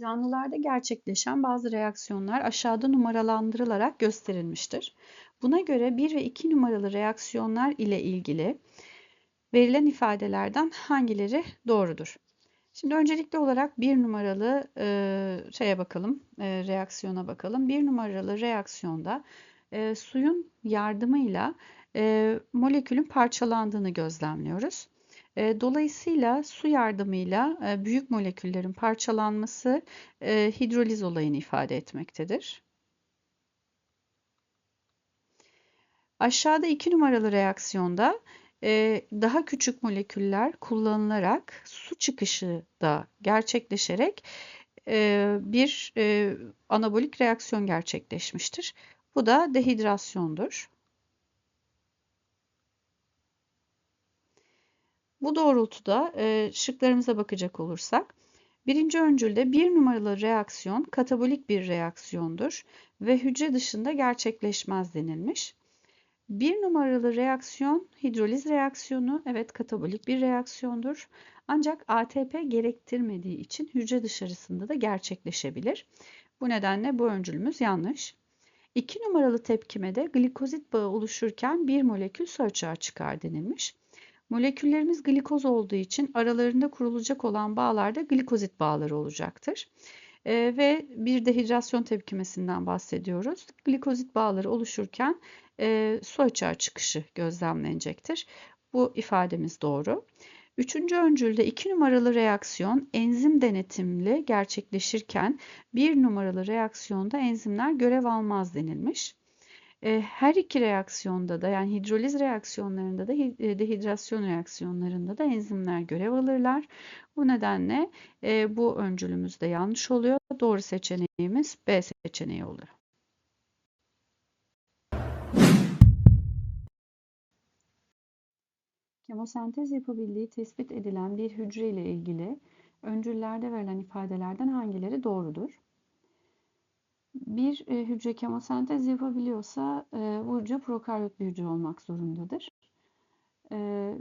Canlılarda gerçekleşen bazı reaksiyonlar aşağıda numaralandırılarak gösterilmiştir. Buna göre 1 ve 2 numaralı reaksiyonlar ile ilgili verilen ifadelerden hangileri doğrudur? Şimdi öncelikli olarak 1 numaralı e, şeye bakalım, e, reaksiyona bakalım. 1 numaralı reaksiyonda e, suyun yardımıyla e, molekülün parçalandığını gözlemliyoruz. Dolayısıyla su yardımıyla büyük moleküllerin parçalanması hidroliz olayını ifade etmektedir. Aşağıda 2 numaralı reaksiyonda daha küçük moleküller kullanılarak su çıkışı da gerçekleşerek bir anabolik reaksiyon gerçekleşmiştir. Bu da dehidrasyondur. Bu doğrultuda e, şıklarımıza bakacak olursak birinci öncülde bir numaralı reaksiyon katabolik bir reaksiyondur ve hücre dışında gerçekleşmez denilmiş. Bir numaralı reaksiyon hidroliz reaksiyonu evet katabolik bir reaksiyondur. Ancak ATP gerektirmediği için hücre dışarısında da gerçekleşebilir. Bu nedenle bu öncülümüz yanlış. 2 numaralı tepkimede glikozit bağı oluşurken bir molekül su açığa çıkar denilmiş. Moleküllerimiz glikoz olduğu için aralarında kurulacak olan bağlarda glikozit bağları olacaktır. E, ve bir dehidrasyon tepkimesinden bahsediyoruz. Glikozit bağları oluşurken e, su açığa çıkışı gözlemlenecektir. Bu ifademiz doğru. Üçüncü öncülde iki numaralı reaksiyon enzim denetimli gerçekleşirken bir numaralı reaksiyonda enzimler görev almaz denilmiş. Her iki reaksiyonda da yani hidroliz reaksiyonlarında da dehidrasyon reaksiyonlarında da enzimler görev alırlar. Bu nedenle bu öncülümüz de yanlış oluyor. Doğru seçeneğimiz B seçeneği oluyor. Kemosentez yapabildiği tespit edilen bir hücre ile ilgili öncüllerde verilen ifadelerden hangileri doğrudur? Bir e, hücre kemosentez yapabiliyorsa e, bu hücre prokaryot bir hücre olmak zorundadır. E,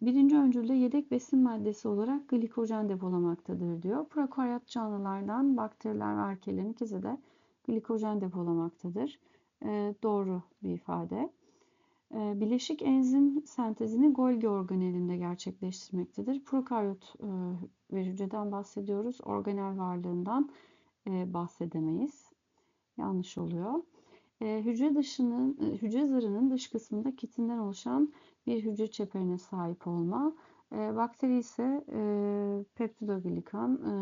birinci öncülde yedek besin maddesi olarak glikojen depolamaktadır diyor. Prokaryot canlılardan bakteriler ve arkeelerin ikisi de glikojen depolamaktadır. Doğru bir ifade. Bileşik enzim sentezini Golgi organelinde gerçekleştirmektedir. Prokaryot bir hücreden bahsediyoruz. Organel varlığından bahsedemeyiz yanlış oluyor. E, hücre dışının, e, hücre zarının dış kısmında kitinden oluşan bir hücre çeperine sahip olma. E, bakteri ise e, peptidoglikan, e,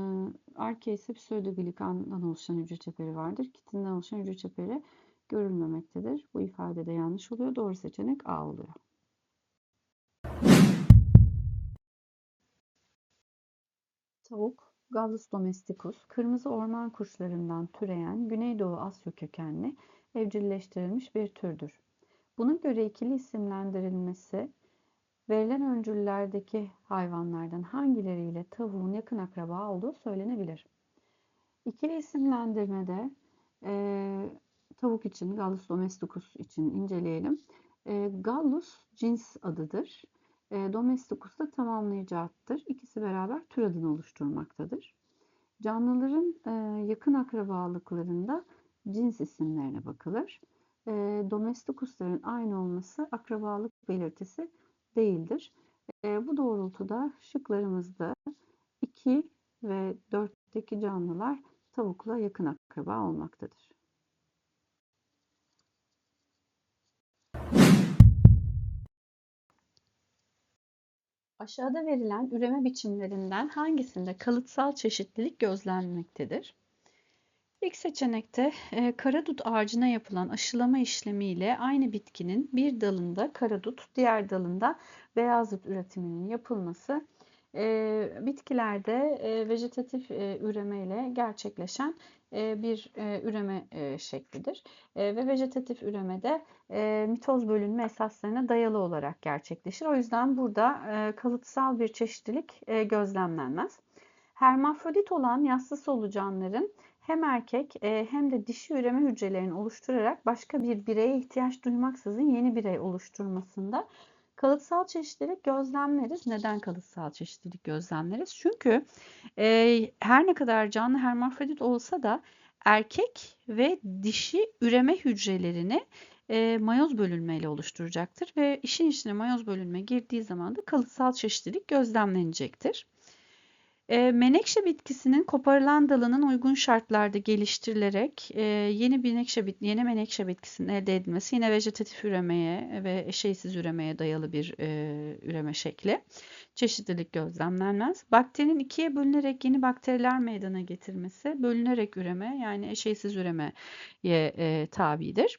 arke ise pseudoglikandan oluşan hücre çeperi vardır. Kitinden oluşan hücre çeperi görülmemektedir. Bu ifade de yanlış oluyor. Doğru seçenek A oluyor. Tavuk Gallus domesticus, kırmızı orman kuşlarından türeyen Güneydoğu Asya kökenli evcilleştirilmiş bir türdür. Buna göre ikili isimlendirilmesi verilen öncüllerdeki hayvanlardan hangileriyle tavuğun yakın akraba olduğu söylenebilir. İkili isimlendirmede e, tavuk için, Gallus domesticus için inceleyelim. E, Gallus cins adıdır. E, domesticus da tamamlayıcı addır. İkisi beraber tür adını oluşturmaktadır. Canlıların e, yakın akrabalıklarında cins isimlerine bakılır. E, domesticusların aynı olması akrabalık belirtisi değildir. E, bu doğrultuda şıklarımızda 2 ve 4'teki canlılar tavukla yakın akraba olmaktadır. Aşağıda verilen üreme biçimlerinden hangisinde kalıtsal çeşitlilik gözlenmektedir? İlk seçenekte e, karadut ağacına yapılan aşılama işlemiyle aynı bitkinin bir dalında karadut, diğer dalında beyaz dut üretiminin yapılması e, bitkilerde e, vejetatif e, üreme ile gerçekleşen e, bir e, üreme e, şeklidir. E, ve vejetatif üremede e, mitoz bölünme esaslarına dayalı olarak gerçekleşir. O yüzden burada e, kalıtsal bir çeşitlilik e, gözlemlenmez. Hermafrodit olan yassı solucanların hem erkek hem de dişi üreme hücrelerini oluşturarak başka bir bireye ihtiyaç duymaksızın yeni birey oluşturmasında Kalıtsal çeşitlilik gözlemleriz. Neden kalıtsal çeşitlilik gözlemleriz? Çünkü e, her ne kadar canlı hermafrodit olsa da erkek ve dişi üreme hücrelerini e, mayoz bölünmeyle oluşturacaktır ve işin içine mayoz bölünme girdiği zaman da kalıtsal çeşitlilik gözlemlenecektir. E, menekşe bitkisinin koparılan dalının uygun şartlarda geliştirilerek e, yeni menekşe bit yeni menekşe bitkisinin elde edilmesi yine vejetatif üremeye ve eşeysiz üremeye dayalı bir e, üreme şekli. Çeşitlilik gözlemlenmez. Bakterinin ikiye bölünerek yeni bakteriler meydana getirmesi bölünerek üreme yani eşeysiz üremeye e, tabidir.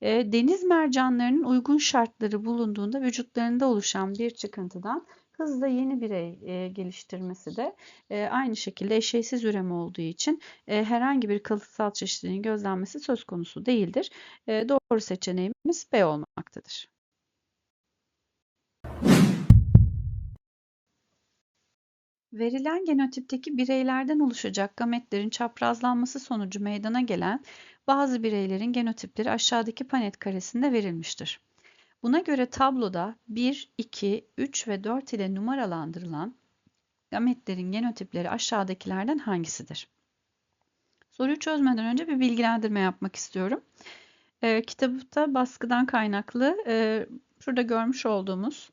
E, deniz mercanlarının uygun şartları bulunduğunda vücutlarında oluşan bir çıkıntıdan hızla yeni birey e, geliştirmesi de e, aynı şekilde eşeğsiz üreme olduğu için e, herhangi bir kalıtsal çeşitliliğin gözlenmesi söz konusu değildir. E, doğru seçeneğimiz B olmaktadır. Verilen genotipteki bireylerden oluşacak gametlerin çaprazlanması sonucu meydana gelen bazı bireylerin genotipleri aşağıdaki panet karesinde verilmiştir. Buna göre tabloda 1, 2, 3 ve 4 ile numaralandırılan gametlerin genotipleri aşağıdakilerden hangisidir? Soruyu çözmeden önce bir bilgilendirme yapmak istiyorum. E, kitapta baskıdan kaynaklı e, şurada görmüş olduğumuz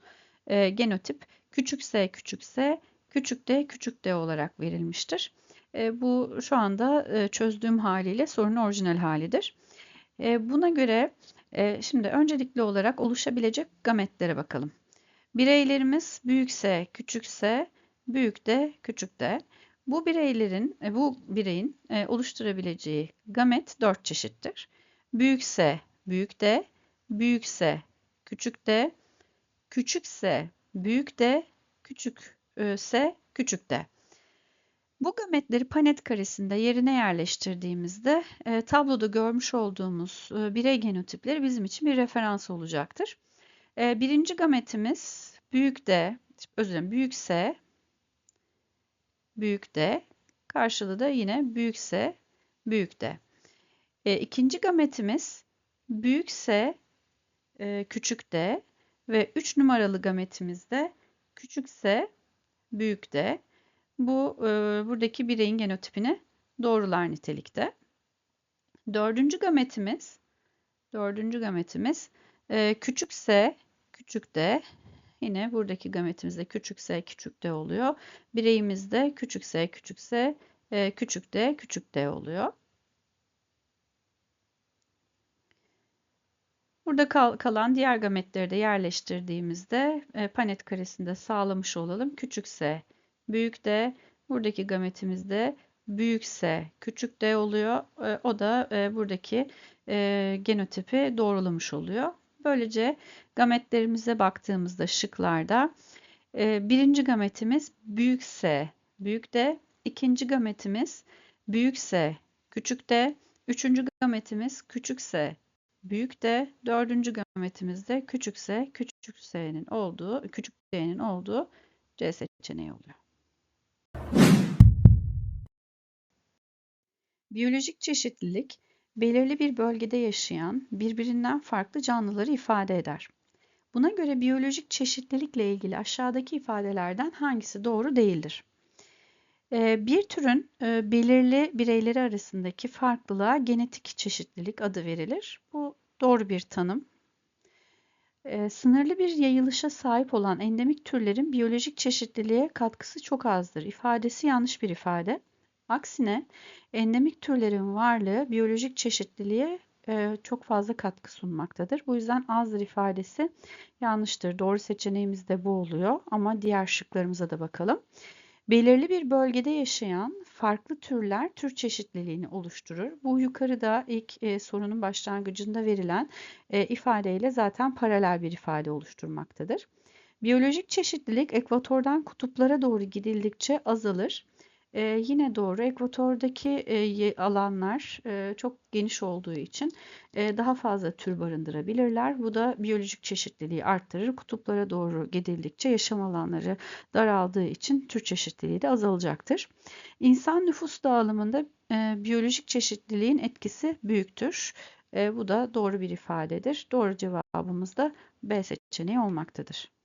e, genotip küçük s küçük s küçük d küçük d olarak verilmiştir. E, bu şu anda e, çözdüğüm haliyle sorunun orijinal halidir. E, buna göre e, şimdi öncelikli olarak oluşabilecek gametlere bakalım. Bireylerimiz büyükse, küçükse, büyük de, küçük de. Bu bireylerin, e, bu bireyin e, oluşturabileceği gamet dört çeşittir. Büyükse, büyük de, büyükse, küçük de, küçükse, büyük de, küçükse, küçük de. Bu gametleri panet karesinde yerine yerleştirdiğimizde e, tabloda görmüş olduğumuz e, birey genotipleri bizim için bir referans olacaktır. E, birinci gametimiz büyük D, özür dilerim büyük S, büyük D, karşılığı da yine büyük S, büyük D. E, ikinci gametimiz büyük S, e, küçük D ve 3 numaralı gametimiz de küçük S, büyük D. Bu e, buradaki bireyin genotipini doğrular nitelikte. Dördüncü gametimiz dördüncü gametimiz e, küçük s küçük d yine buradaki gametimizde küçük s küçük d oluyor. Bireyimizde küçük s küçük s e, küçük d küçük d oluyor. Burada kal kalan diğer gametleri de yerleştirdiğimizde e, panet karesinde sağlamış olalım. Küçük s Büyük D buradaki gametimizde büyükse küçük D oluyor. E, o da e, buradaki e, genotipi doğrulamış oluyor. Böylece gametlerimize baktığımızda şıklarda birinci gametimiz büyükse büyük D, ikinci gametimiz büyükse küçük D, üçüncü gametimiz küçükse büyük D, dördüncü gametimizde küçükse küçük S'nin olduğu, küçük D'nin olduğu C seçeneği oluyor. Biyolojik çeşitlilik, belirli bir bölgede yaşayan birbirinden farklı canlıları ifade eder. Buna göre biyolojik çeşitlilikle ilgili aşağıdaki ifadelerden hangisi doğru değildir? Ee, bir türün e, belirli bireyleri arasındaki farklılığa genetik çeşitlilik adı verilir. Bu doğru bir tanım. Ee, sınırlı bir yayılışa sahip olan endemik türlerin biyolojik çeşitliliğe katkısı çok azdır. İfadesi yanlış bir ifade. Aksine endemik türlerin varlığı biyolojik çeşitliliğe e, çok fazla katkı sunmaktadır. Bu yüzden azdır ifadesi yanlıştır. Doğru seçeneğimiz de bu oluyor ama diğer şıklarımıza da bakalım. Belirli bir bölgede yaşayan farklı türler tür çeşitliliğini oluşturur. Bu yukarıda ilk e, sorunun başlangıcında verilen e, ifadeyle zaten paralel bir ifade oluşturmaktadır. Biyolojik çeşitlilik ekvatordan kutuplara doğru gidildikçe azalır. Ee, yine doğru. Ekvatordaki e, alanlar e, çok geniş olduğu için e, daha fazla tür barındırabilirler. Bu da biyolojik çeşitliliği arttırır. Kutuplara doğru gidildikçe yaşam alanları daraldığı için tür çeşitliliği de azalacaktır. İnsan nüfus dağılımında e, biyolojik çeşitliliğin etkisi büyüktür. E, bu da doğru bir ifadedir. Doğru cevabımız da B seçeneği olmaktadır.